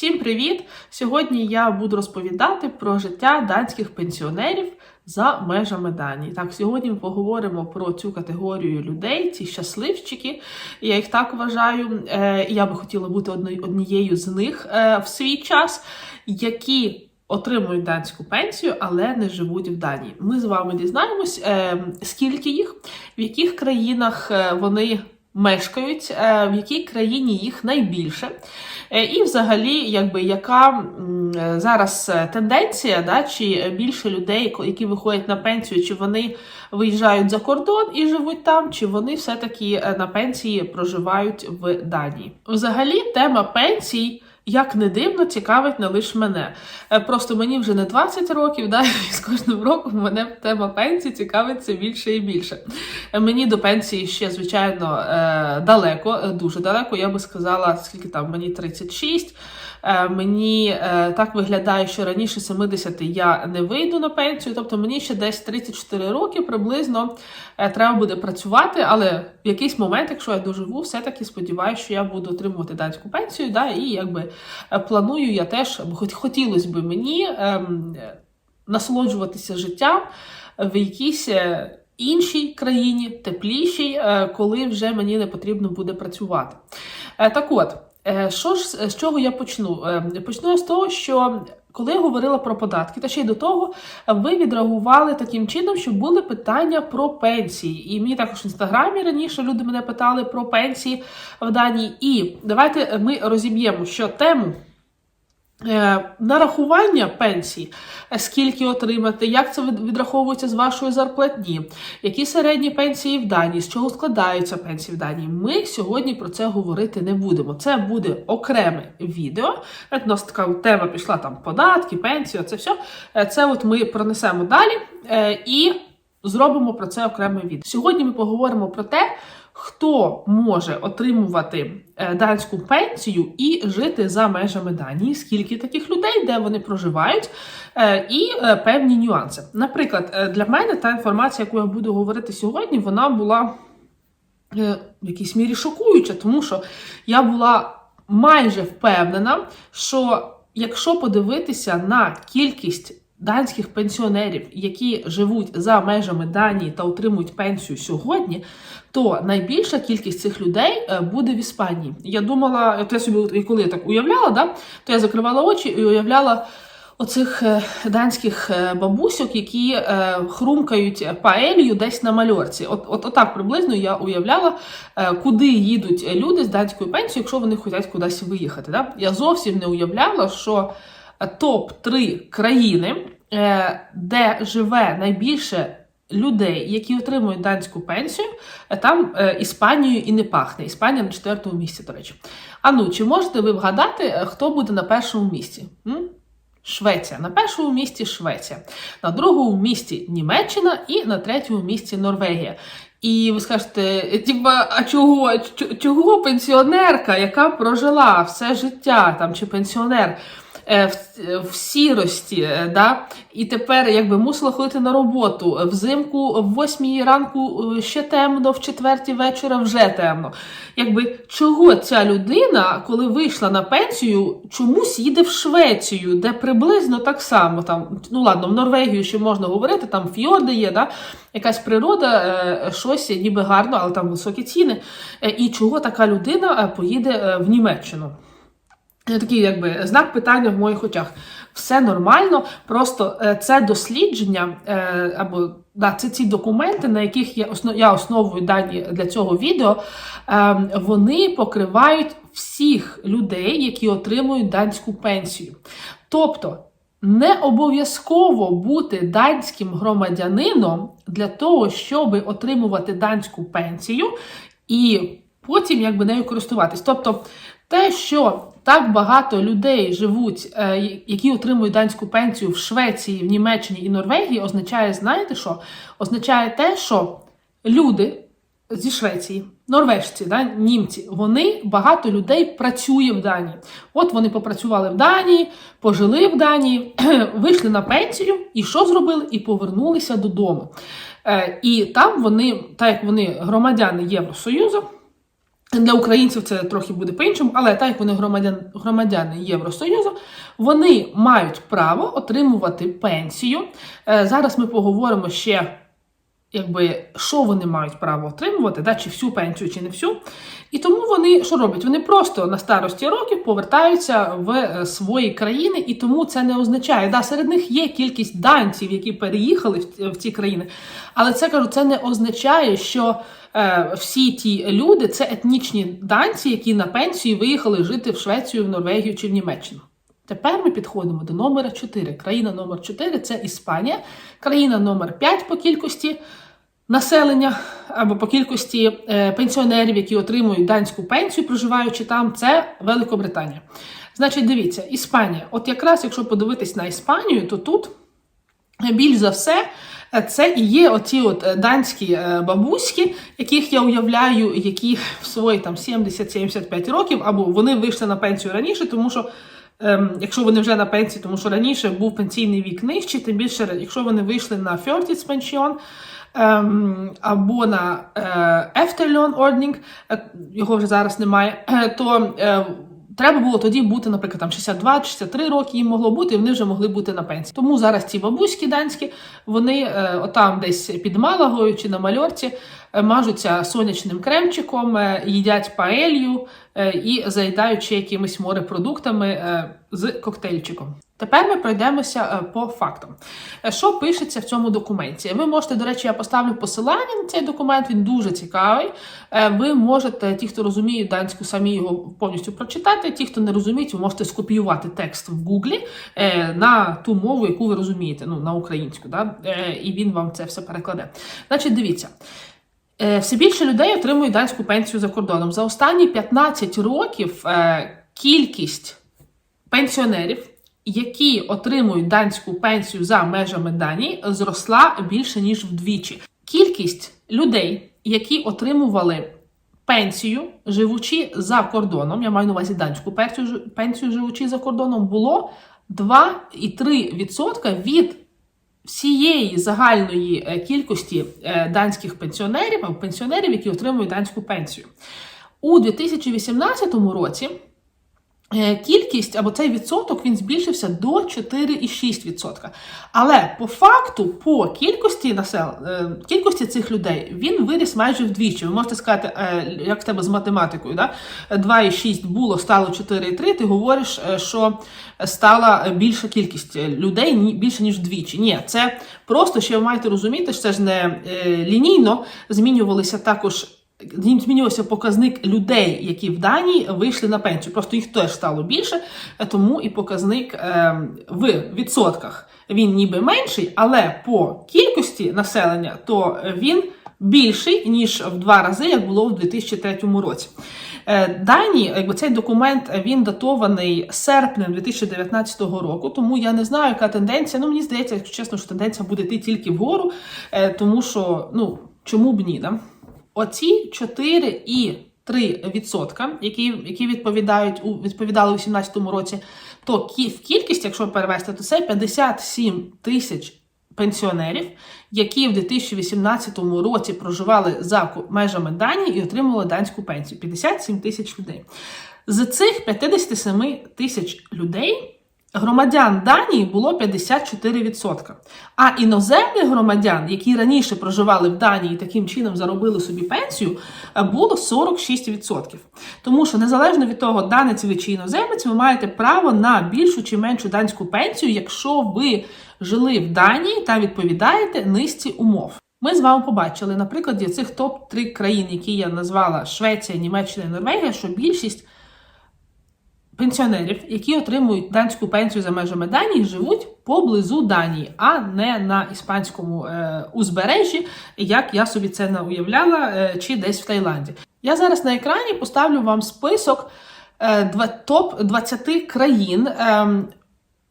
Всім привіт! Сьогодні я буду розповідати про життя данських пенсіонерів за межами Данії. Так, сьогодні ми поговоримо про цю категорію людей, ці щасливчики. Я їх так вважаю. Е, і Я би хотіла бути однією з них е, в свій час, які отримують данську пенсію, але не живуть в Данії. Ми з вами дізнаємось, е, скільки їх, в яких країнах вони мешкають, в якій країні їх найбільше. Е, І взагалі, якби яка е, зараз е, тенденція, да, чи більше людей, які виходять на пенсію, чи вони виїжджають за кордон і живуть там, чи вони все-таки на пенсії проживають в Данії. Взагалі, тема пенсій. Як не дивно, цікавить не лише мене. Е, Просто мені вже не 20 років, да, і з кожним роком мене тема пенсії цікавиться більше і більше. Е, Мені до пенсії ще, звичайно, е, далеко, дуже далеко. Я би сказала, скільки там мені 36. Е, Мені е, так виглядає, що раніше 70 я не вийду на пенсію, тобто мені ще десь 34 роки приблизно е, треба буде працювати, але в якийсь момент, якщо я доживу, все-таки сподіваюся, що я буду отримувати данську пенсію. Да, і якби планую я теж, хоч хотілося б мені ем, насолоджуватися життям в якійсь. Іншій країні, теплішій, коли вже мені не потрібно буде працювати. Так от, що ж з чого я почну? Почну Почну з того, що коли я говорила про податки, та ще й до того, ви відреагували таким чином, що були питання про пенсії. І мені також в інстаграмі раніше люди мене питали про пенсії в Данії. І давайте ми розіб'ємо, що тему. Е, Нарахування пенсії, е, скільки отримати, як це відраховується з вашої зарплатні, які середні пенсії в Данії, з чого складаються пенсії в Данії. Ми сьогодні про це говорити не будемо. Це буде окреме відео. От У нас така тема пішла там податки, пенсії, це все. Е, Це от ми пронесемо далі і зробимо про це окреме відео. Сьогодні ми поговоримо про те, хто може отримувати е, данську пенсію і жити за межами Данії, скільки таких людей, де вони проживають, е, і е, певні нюанси. Наприклад, для мене та інформація, яку я буду говорити сьогодні, вона була в якійсь мірі шокуюча, тому що я була майже впевнена, що якщо подивитися на кількість данських пенсіонерів, які живуть за межами Данії та отримують пенсію сьогодні, то найбільша кількість цих людей е, буде в Іспанії. Я думала, от я собі, коли я так уявляла, да, то я закривала очі і уявляла. Оцих е, данських е, бабусьок, які хрумкають паелью десь на мальорці. От, от, отак приблизно я уявляла, куди їдуть люди з данською пенсією, якщо вони хочуть кудись виїхати. Да? Я зовсім не уявляла, що топ-3 країни, е, де живе найбільше людей, які отримують данську пенсію, е, там е, Іспанією і не пахне. Іспанія на четвертому місці, до речі. А ну, чи можете ви вгадати, хто буде на першому місці? Швеція. На першому місці Швеція, на другому місці Німеччина і на третьому місці Норвегія. І ви скажете, типа, а чого, чого пенсіонерка, яка прожила все життя там чи пенсіонер в, в сірості, е, да, і тепер якби мусила ходити на роботу взимку в 8 ранку е, ще темно, в четвертій вечора вже темно. Якби чого ця людина, коли вийшла на пенсію, чомусь їде в Швецію, де приблизно так само там, ну ладно, в Норвегію ще можна говорити, там фьорди є, да, якась природа, е, щось ніби гарно, але там високі ціни. Е, І чого така людина е, поїде е, в Німеччину? Такий якби знак питання в моїх очах. Все нормально, просто е, це дослідження е, або да, це ці документи, на яких я основ, я основую дані для цього відео. е, Вони покривають всіх людей, які отримують данську пенсію. Тобто не обов'язково бути данським громадянином для того, щоб отримувати данську пенсію і потім якби нею користуватись. Тобто, те, що так багато людей живуть, е, які отримують данську пенсію в Швеції, в Німеччині і Норвегії, означає, знаєте що? Означає те, що люди зі Швеції, норвежці, да, німці, вони багато людей працює в Данії. От вони попрацювали в Данії, пожили в Данії, вийшли на пенсію, і що зробили? І повернулися додому. Е, і там вони, так як вони громадяни Євросоюзу, Для українців це трохи буде по-іншому, але так як вони громадян, громадяни Євросоюзу, вони мають право отримувати пенсію. Е, Зараз ми поговоримо ще, якби, що вони мають право отримувати, да, чи всю пенсію, чи не всю. І тому вони що роблять? Вони просто на старості років повертаються в е, свої країни, і тому це не означає. Да, серед них є кількість данців, які переїхали в, ці країни, але це кажу, це не означає, що всі ті люди це етнічні данці, які на пенсію виїхали жити в Швецію, в Норвегію чи в Німеччину. Тепер ми підходимо до номера 4. Країна номер 4 це Іспанія, країна номер 5 по кількості населення або по кількості е, пенсіонерів, які отримують данську пенсію, проживаючи там, це Великобританія. Значить, дивіться, Іспанія. От якраз, якщо подивитись на Іспанію, то тут більш за все. е, Це і є оці от е, данські е, бабуськи, яких я уявляю, які в свої там 70-75 років, або вони вийшли на пенсію раніше, тому що ем, якщо вони вже на пенсії, тому що раніше був пенсійний вік нижчий, тим більше, якщо вони вийшли на Фьортіцпенсіон, ем, або на е, Efterlön е, його вже зараз немає, е, то е, треба було тоді бути, наприклад, там 62-63 роки їм могло бути, і вони вже могли бути на пенсії. Тому зараз ці бабуські данські, вони е, отам десь під Малагою чи на Мальорці мажуться сонячним кремчиком, е, їдять паелью е, і заїдають ще якимись морепродуктами е, з коктейльчиком. Тепер ми пройдемося е, по фактам. Е, Що пишеться в цьому документі? Ви можете, до речі, я поставлю посилання на цей документ, він дуже цікавий. Е, Ви можете, ті, хто розуміють данську, самі його повністю прочитати. Ті, хто не розуміють, ви можете скопіювати текст в Гуглі е, на ту мову, яку ви розумієте, ну на українську, да? Е, і він вам це все перекладе. Значить, дивіться. Е, Все більше людей отримують данську пенсію за кордоном. За останні 15 років е, кількість пенсіонерів, які отримують данську пенсію за межами Данії, зросла більше ніж вдвічі. Кількість людей, які отримували пенсію, живучи за кордоном, я маю на увазі данську пенсію, пенсію живучи за кордоном, було 2,3% від всієї загальної е, кількості е, данських пенсіонерів або пенсіонерів, які отримують данську пенсію. У 2018 році кількість або цей відсоток він збільшився до 4,6%. Але по факту, по кількості насел... е, кількості цих людей він виріс майже вдвічі. Ви можете сказати, е, як в тебе з математикою, да? 2,6 було, стало 4,3, ти говориш, е, що стала більша кількість людей більше ніж вдвічі. Ні, це просто ще ви маєте розуміти, що це ж не е, лінійно змінювалися також. Змінювався показник людей, які в Данії вийшли на пенсію. Просто їх теж стало більше, тому і показник е, в відсотках він ніби менший, але по кількості населення то він більший ніж в два рази, як було в 2003 році. Е, Дані, якби цей документ він датований серпнем 2019 року, тому я не знаю, яка тенденція. Ну мені здається, якщо чесно, що тенденція буде йти тільки вгору, е, тому що ну чому б ні, да? Оці 4,3%, які, які відповідають у відповідали у 2017 році, то кі- в кількість, якщо перевести, то це 57 тисяч пенсіонерів, які в 2018 році проживали за межами Данії і отримували данську пенсію. 57 тисяч людей. З цих 57 тисяч людей громадян Данії було 54%. А іноземних громадян, які раніше проживали в Данії і таким чином заробили собі пенсію, е, було 46%. Тому що незалежно від того, данець ви чи іноземець, ви маєте право на більшу чи меншу данську пенсію, якщо ви жили в Данії та відповідаєте низці умов. Ми з вами побачили на прикладі цих топ-3 країн, які я назвала Швеція, Німеччина і Норвегія, що більшість пенсіонерів, які отримують данську пенсію за межами Данії, живуть поблизу Данії, а не на іспанському е, узбережжі, як я собі це не уявляла, е, чи десь в Таїланді. Я зараз на екрані поставлю вам список е, топ 20 країн. Е,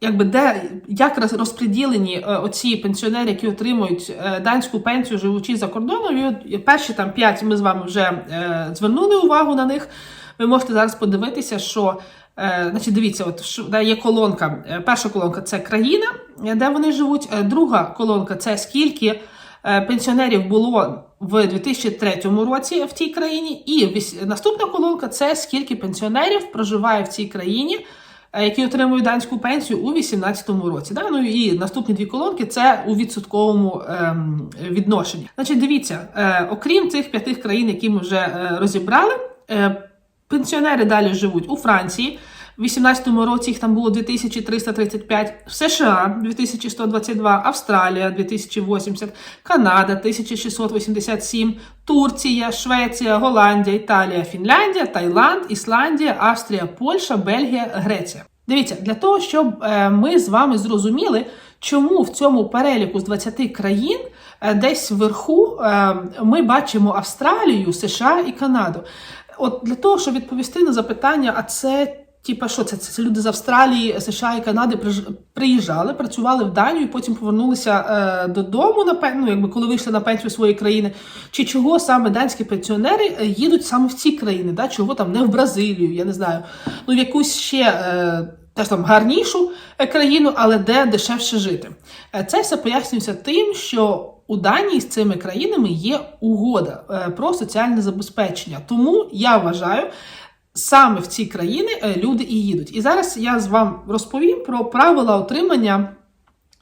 Якби де як роз- розподілені е, оці пенсіонери, які отримують е, данську пенсію, живучи за кордоном, і перші там п'ять ми з вами вже е, звернули увагу на них. Ви можете зараз подивитися, що значить, дивіться, от де є колонка. Е, Перша колонка це країна, е, де вони живуть. Е, Друга колонка це скільки е, пенсіонерів було в 2003 році в тій країні, і наступна колонка це скільки пенсіонерів проживає в цій країні. е, Які отримують данську пенсію у 2018 році. Да? Ну і наступні дві колонки це у відсотковому ем, відношенні. Значить, дивіться, е, окрім цих п'яти країн, які ми вже е, розібрали, е, пенсіонери далі живуть у Франції. У 2018 році їх там було 2335, в США 2122, Австралія 2080, Канада 1687, Турція, Швеція, Голландія, Італія, Фінляндія, Таїланд, Ісландія, Австрія, Польща, Бельгія, Греція. Дивіться, для того, щоб е, ми з вами зрозуміли, чому в цьому переліку з 20 країн е, десь вверху е, ми бачимо Австралію, США і Канаду. От для того, щоб відповісти на запитання, а це. Типа, що це? Це люди з Австралії, США і Канади приїжджали, працювали в Данію, потім повернулися е, додому на ну, якби коли вийшли на пенсію своєї країни. Чи чого саме данські пенсіонери е, їдуть саме в ці країни? Да? Чого там не в Бразилію, я не знаю, ну в якусь ще е, теж там гарнішу е, країну, але де дешевше жити. Е, Це все пояснюється тим, що у Данії з цими країнами є угода е, про соціальне забезпечення. Тому я вважаю. Саме в ці країни е, люди і їдуть. І зараз я з вам розповім про правила отримання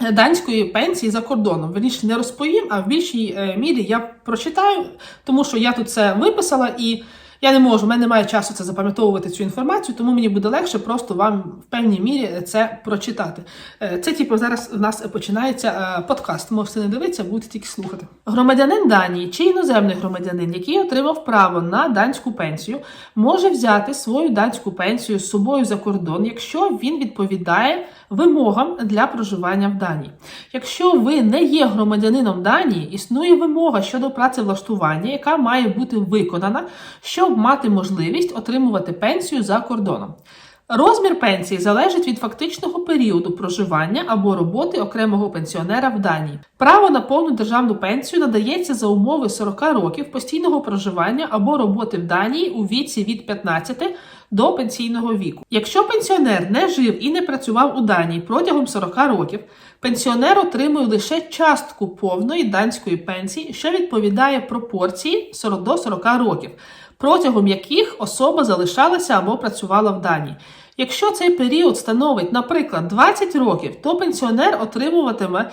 е, данської пенсії за кордоном. Верніше не розповім, а в більшій мірі я прочитаю, тому що я тут це виписала і я не можу, в мене немає часу це запам'ятовувати цю інформацію, тому мені буде легше просто вам в певній мірі це прочитати. Е, Це, типу, зараз у нас починається е, подкаст. Можете не дивитися, будете тільки слухати. Громадянин Данії чи іноземний громадянин, який отримав право на данську пенсію, може взяти свою данську пенсію з собою за кордон, якщо він відповідає вимогам для проживання в Данії. Якщо ви не є громадянином Данії, існує вимога щодо працевлаштування, яка має бути виконана, щоб мати можливість отримувати пенсію за кордоном. Розмір пенсії залежить від фактичного періоду проживання або роботи окремого пенсіонера в Данії. Право на повну державну пенсію надається за умови 40 років постійного проживання або роботи в Данії у віці від 15 до пенсійного віку. Якщо пенсіонер не жив і не працював у Данії протягом 40 років, пенсіонер отримує лише частку повної данської пенсії, що відповідає пропорції 40 до 40 років, протягом яких особа залишалася або працювала в Данії. Якщо цей період становить, наприклад, 20 років, то пенсіонер отримуватиме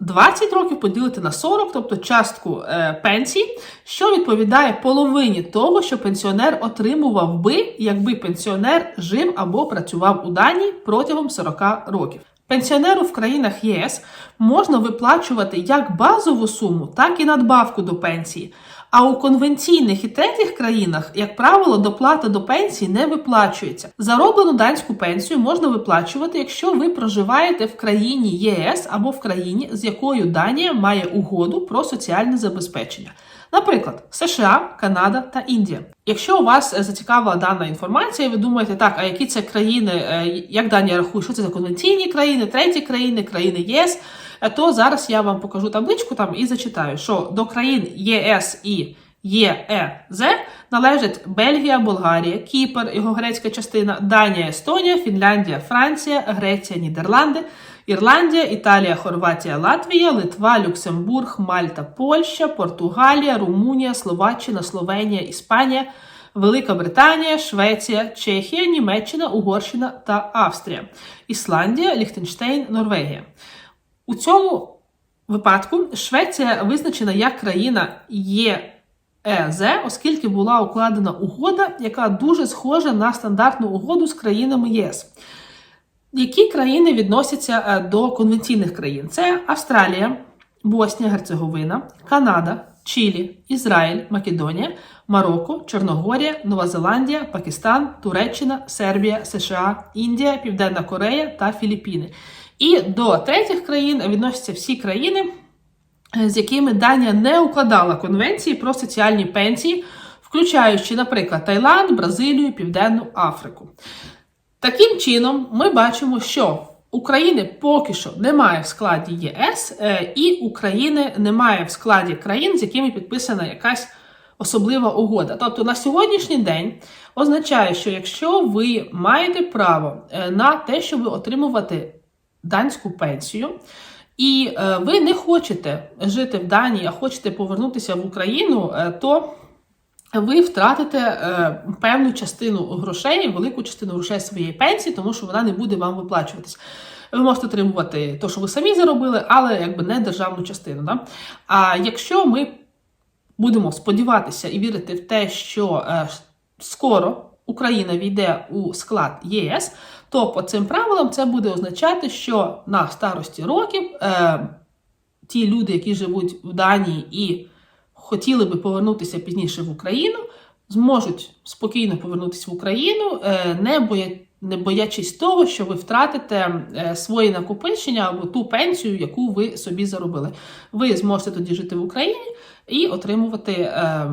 20 років поділити на 40, тобто частку е, пенсії, що відповідає половині того, що пенсіонер отримував би, якби пенсіонер жив або працював у Данії протягом 40 років. Пенсіонеру в країнах ЄС можна виплачувати як базову суму, так і надбавку до пенсії. А у конвенційних і третіх країнах, як правило, доплата до пенсії не виплачується. Зароблену данську пенсію можна виплачувати, якщо ви проживаєте в країні ЄС або в країні, з якою Данія має угоду про соціальне забезпечення. Наприклад, США, Канада та Індія. Якщо у вас е, зацікавила дана інформація, ви думаєте, так, а які це країни, е, як Данія рахує, що це за конвенційні країни, треті країни, країни ЄС, то зараз я вам покажу табличку там і зачитаю, що до країн ЄС і ЄЕЗ належать Бельгія, Болгарія, Кіпр, його грецька частина, Данія, Естонія, Фінляндія, Франція, Греція, Нідерланди, Ірландія, Італія, Хорватія, Латвія, Литва, Люксембург, Мальта, Польща, Португалія, Румунія, Словаччина, Словенія, Іспанія, Велика Британія, Швеція, Чехія, Німеччина, Угорщина та Австрія, Ісландія, Ліхтенштейн, Норвегія. У цьому випадку Швеція визначена як країна ЄЕЗ, оскільки була укладена угода, яка дуже схожа на стандартну угоду з країнами ЄС. Які країни відносяться е, до конвенційних країн? Це Австралія, Боснія, Герцеговина, Канада, Чилі, Ізраїль, Македонія, Марокко, Чорногорія, Нова Зеландія, Пакистан, Туреччина, Сербія, США, Індія, Південна Корея та Філіппіни. І до третіх країн відносяться всі країни, е, з якими Данія не укладала конвенції про соціальні пенсії, включаючи, наприклад, Таїланд, Бразилію, Південну Африку. Таким чином, ми бачимо, що України поки що немає в складі ЄС, е, і України немає в складі країн, з якими підписана якась особлива угода. Тобто на сьогоднішній день означає, що якщо ви маєте право е, на те, щоб отримувати данську пенсію, і е, ви не хочете жити в Данії, а хочете повернутися в Україну, е, то ви втратите е, певну частину грошей, велику частину грошей своєї пенсії, тому що вона не буде вам виплачуватись. Ви можете отримувати те, що ви самі заробили, але якби не державну частину. Да? А якщо ми будемо сподіватися і вірити в те, що скоро Україна війде у склад ЄС, то по цим правилам це буде означати, що на старості років е, ті люди, які живуть в Данії і хотіли би повернутися пізніше в Україну, зможуть спокійно повернутися в Україну, е, не боя... не боячись того, що ви втратите е, свої накопичення або ту пенсію, яку ви собі заробили. Ви зможете тоді жити в Україні і отримувати е,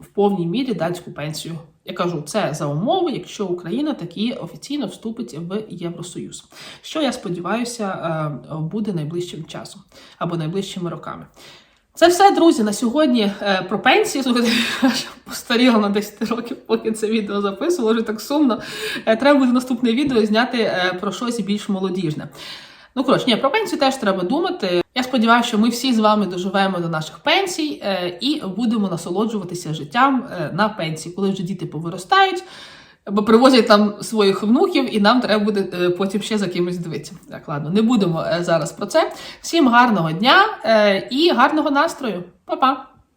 в повній мірі данську пенсію. Я кажу, це за умови, якщо Україна таки офіційно вступить в Євросоюз. Що я сподіваюся е, буде найближчим часом або найближчими роками. Це все, друзі, на сьогодні е, про пенсії. Слухайте, аж постаріла на 10 років, поки це відео записувала, вже так сумно. Е, Треба буде наступне відео зняти про щось більш молодіжне. Ну, коротше, ні, про пенсію теж треба думати. Я сподіваюся, що ми всі з вами доживемо до наших пенсій е, і будемо насолоджуватися життям е, на пенсії, коли вже діти повиростають. Бо привозять там своїх внуків, і нам треба буде е, потім ще за кимось дивитися. Так, ладно, не будемо зараз про це. Всім гарного дня і гарного настрою. Па-па!